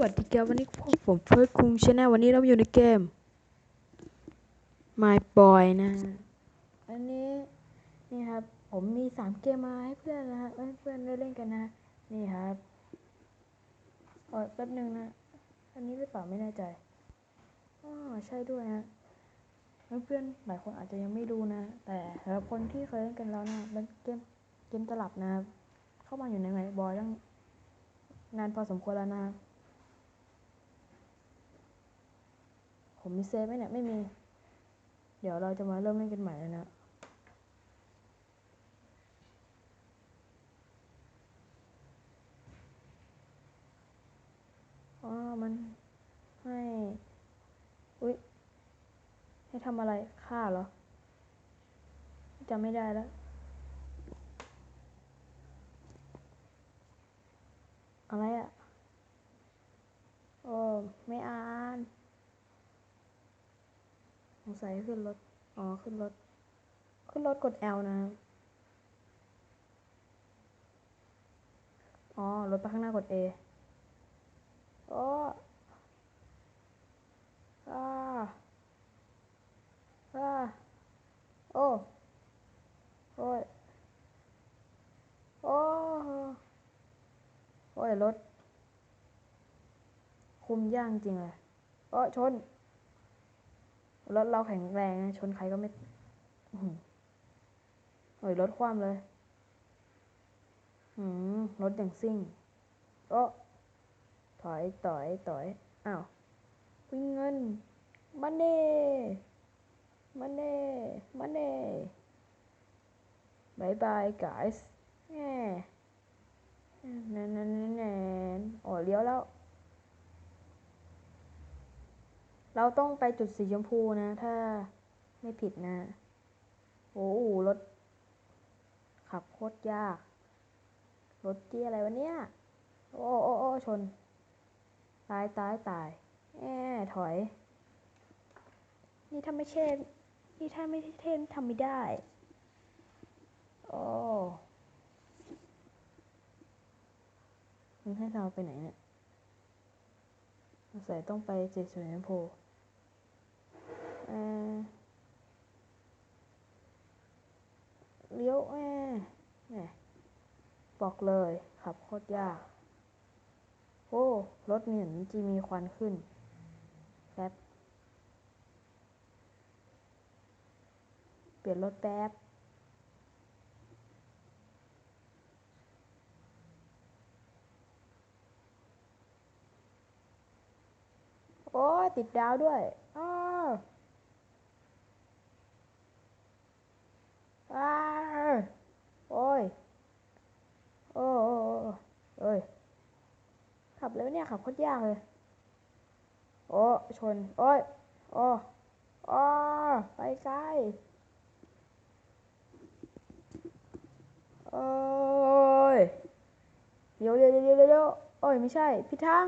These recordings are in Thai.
วัสดีครับวันนี้พวกผมเฟิร์สคุงชาแนลวันนี้เราอยู่ในเกม My Boy นะฮะอันนี้นี่ครับ ผมมีสามเกมมาให้เพื่อนนะฮะให้เพื่อนได้เล่นกันนะ นี่ครับเออแป๊บหนึ่งนะ อันนี้หรือเปล่าไม่แน่ใจอ๋อใช่ด้วยฮะเพื่อนหลายคนอาจจะยังไม่รู้นะ แต่สำหรับคนที่เคยเล่นกันแล้วนะเป็นเกมเกมตลับนะครับเข้ามาอยู่ใน My Boy ตั้งนานพอสมควรแล้วนะครับ ผมมีเซฟไหมเนี่ยไม่มี เดี๋ยวเราจะมาเริ่มเล่นกันใหม่แล้วนะอ๋อมันให้ อุ๊ย ให้ทำอะไรฆ่าเหรอจำไม่ได้แล้วอะไรอะ่ะโอ้ไม่อ่าน สงสัยขึ้นรถ อ๋อ ขึ้นรถ ขึ้นรถกด L นะ อ๋อ รถไปข้างหน้ากด A โอ้อาอาโอ้ โอ้ย โอ้ โอ้ย รถ คุมย่างจริงเลยโอ้ชน รถเราแข็งแรงชนใครก็ไม่หอโอ้ยรถคว่ำเลยหืมรถอย่างซิ่งโอ้ถอยถอยถอยอ้าววิ่งเงินมันเน่มันเน่มันเน่บายบาย guys แง่แน่นแน่นแน่นแน่นอ๋อเลี้ยวแล้ว เราต้องไปจุดสีชมพูนะ ถ้าไม่ผิดนะ โอ้โหรถ ขับโคตรยาก รถที่อะไรวะเนี่ย โอ้โอ้โอ้ชน ตายตายตายแอถอย นี่ถ้าไม่เช่นนี่ถ้าไม่เท่นทำไม่ได้ โอ้มันให้เราไปไหนเนี่ยสงสัยต้องไปเจสุนโพเออเลี้ยวแอบแหม บอกเลยขับโคตรยาก โอ้รถเหมือนจะมีควันขึ้นแป๊บ เปลี่ยนรถแป๊บ โอ้ติดดาวด้วยอ้าวอ้าวโอ้ย โอ้โอ้โอ้เอ้ย ขับโคตรยากเลย โอ้ชน โอ้ยโอ้โอ้ไปไกลโอ้ยเดี๋ยวเดี๋ยวเดี๋ยวเดี๋ยวเดี๋ยวโอ้ยไม่ใช่ผิดทาง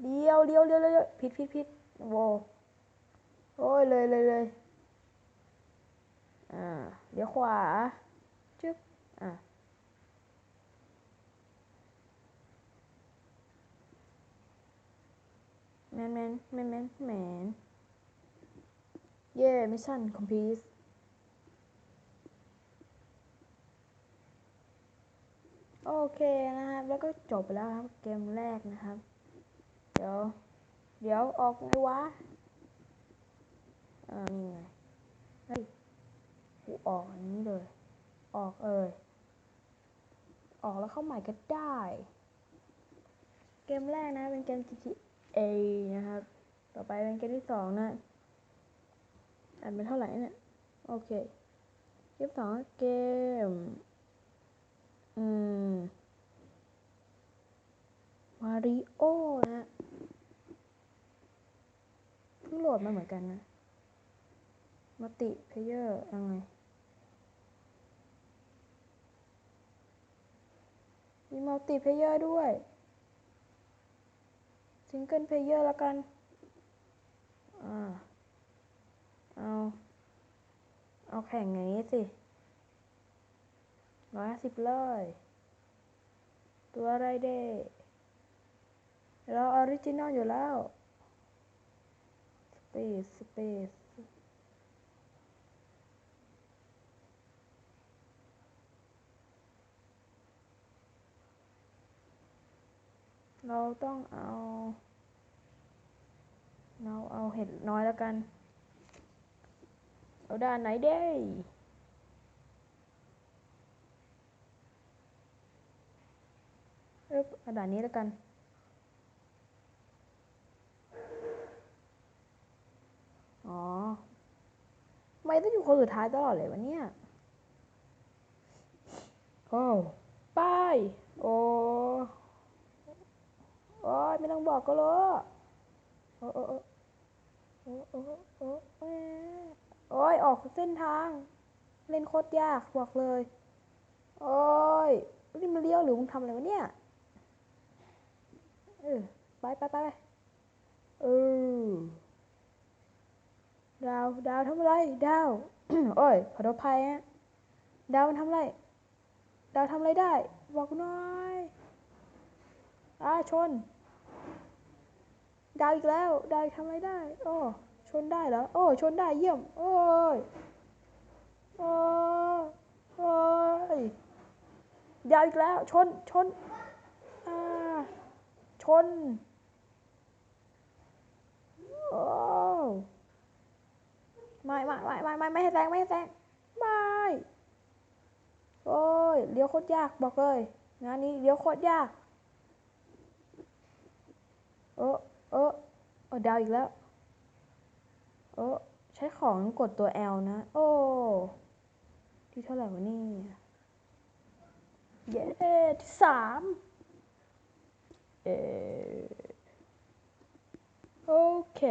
เดี๋ยวเดี๋ยวเดี๋ยวเดี๋ยวผิดผิดผิดโว้โอ้ยเลยเลยเลยอ่าเดี๋ยวขวา จึ๊บ อะ แมนแมนแมนแมนแมนเย่มิชชั่นคอมพลีทโอเคนะครับ แล้วก็จบไปแล้วครับ เกมแรกนะครับ เดี๋ยว เดี๋ยวออกไงวะอ่านี่ไงเฮ้ยกูออกอย่างนี้เลย ออกเอ่ยออกแล้วเข้าใหม่ก็ได้ เกมแรกนะเป็นเกม GTA นะครับ ต่อไปเป็นเกมที่สองนะอ่านเป็นเท่าไหร่เนี่ยโอเค เกมสองเกม อืมมาริโอนะเพิ่งโหลดมาเหมือนกันนะมัติเพเยอร์ยังไงมีมัลติเพเยอร์ด้วย ซิงเกิลเพลเยอร์ละกัน อ่า เอา เอาแข่งอย่างนี้สิร้อยสิบเลยตัวอะไรเด้เราออริจินอลอยู่แล้ว สเปซ สเปซ เราต้องเอา เราเอาเห็ดน้อยแล้วกัน เอาด้านไหนเด้เอ๊บเอาด่านนี้แล้วกันอ๋อทำไมต้องอยู่คนสุดท้ายตลอดเลยวะเนี่ยโอ้ไปโอ้ โอ้ยไม่ต้องบอกก็รู้โอ้โอ้โอ้โอ้โอ้โอ้ยออกเส้นทาง เล่นโคตรยากบอกเลย โอ้ยนี่มันเลี้ยวหรือมึงทำอะไรวะเนี่ยเออไปไปไปเออดาว ดาวทำอะไร ดาว โอ้ย ขอโทษภัยฮะ ดาวมันทำอะไร ดาวทำอะไรได้ บอกหน่อย อ่าชน ดาวอีกแล้ว ดาวทำอะไรได้โอ้ชนได้เหรอโอ้ชนได้เยี่ยม โอ้ยโอ้ยโอ้ยดาวอีกแล้ว ชนชนอ่าชนโอ้ไม่ไม่ไม่ไม่ไม่ไม่ให้แซงไม่ให้แซงไม่โอ้ยเลี้ยวโคตรยากบอกเลยงานนี้เลี้ยวโคตรยาก เออเออเออดาวอีกแล้วเออใช้ของกดตัว L นะ โอ้ ที่เท่าไหร่วะนี่ เย้ที่สามเออโอเค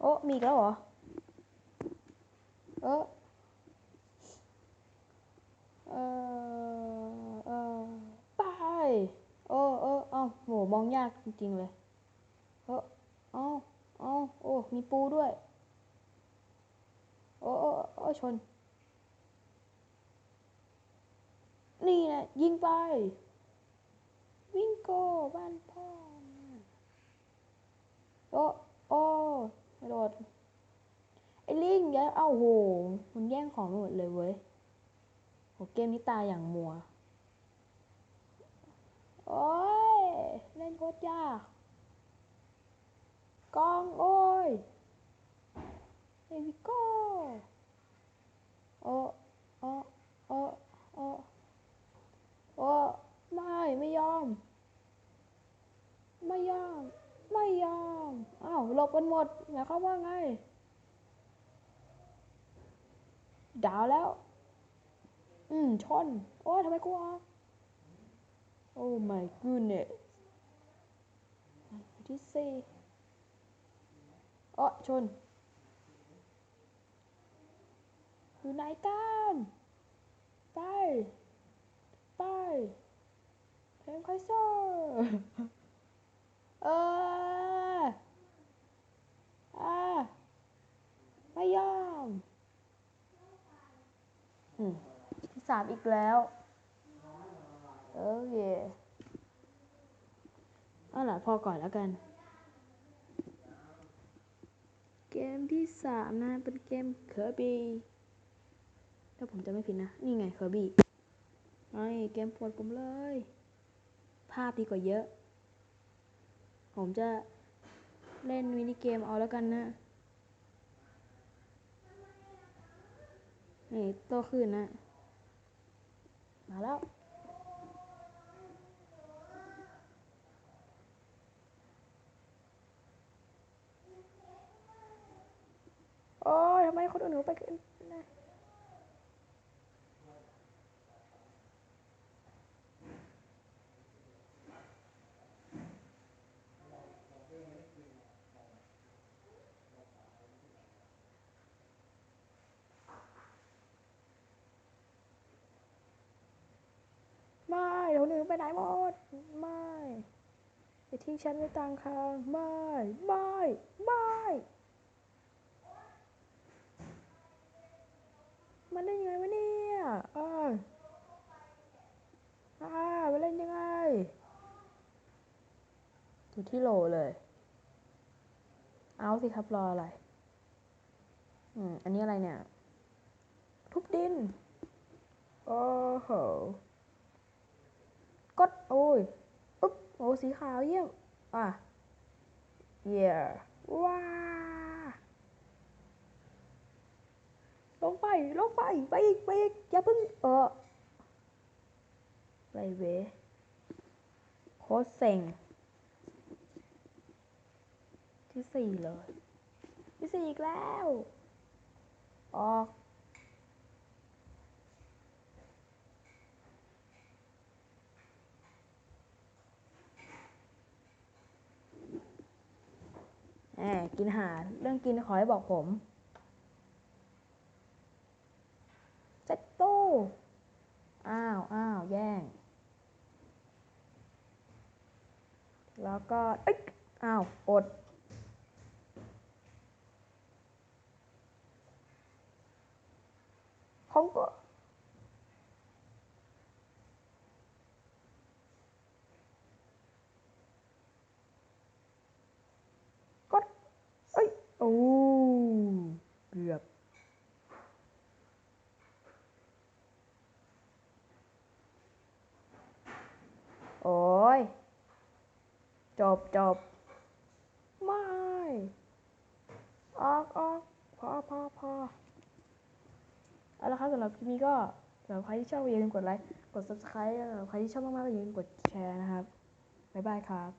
โอ้มีแล้วเหรอเออเออเออไปเออเออเอา โหมองยากจริงๆเลยเออเอาเอาโอ้ มีปูด้วย โอ้โอ้โอ้ชน นี่นะยิงไป วิ่งโกบ้านพ่อ โอ้โอ้กระโดดไอ้ลิงแกเอ้าโห มันแย่งของไปหมดเลยเว้ยโหเกมนี้ตายอย่างมัว โอ้ย เล่นโค ตรยาก กองโอ้ยเอวิโก้โอ้โอ้โอ้โอ้โอ้ไม่ไม่ยอม ไม่ยอม ไม่ยอมอ้าวหลบกันหมดหมายความว่าไงดาวแล้ว อืมชน โอ้ยทำไมกูออกโอ้ my goodness ที่สี่โอ้ชน อยู่ไหนกัน ไป ไปเพลงไคเซอร์เอออ่าไม่ยอมอืมที่สามอีกแล้วโอเค เอาล่ะพอก่อนแล้วกัน เกมที่สามนะ เป็นเกมเคอร์บี้ถ้าผมจะไม่ผิดนะ นี่ไงเคอร์บี้ไอเกมปวดผมเลย ภาพดีกว่าเยอะ ผมจะเล่นมินิเกมเอาแล้วกันนะ นี่โตขึ้นนะ มาแล้ว โอ้ยทำไมคนอื่นหนูไปขึ้นนะไม่คนอื่นไปไหนหมด ไม่อย่าทิ้งฉันไว้กลางทางไม่ ไม่ ไม่ มันได้ยังไงวะเนี่ยเอออ่มาเล่นยังไงอยู่ที่โหลเลย เอาสิครับรออะไร อืม อันนี้อะไรเนี่ย ทุบดิน โอ้โห กด โอ้ยอุ๊บโอ้สีขาวเยี่ยม อะ เย่ว้า ลงไปลงไปไปอีกไปอีกอย่าเพิ่งเออไปเวโคตรเซ็งที่สี่เลยที่สี่อีกแล้ว ออกแหมกินหาเรื่องกินขอให้บอกผมเซ็ตตู้ อ้าว อ้าว แย่ง แล้วก็เอ้ยอ้าวอดของก็กด เอ้ย โอ้เกือบ โอ้ย จบจบไม่ ออกออกพอพอพอเอาละครับสำหรับคลิปนี้ก็สำหรับใครที่ชอบอย่าลืมกดไลค์ กด subscribe สำหรับใครที่ชอบมากๆก็อย่าลืมกดแชร์นะครับ บ๊ายบายครับ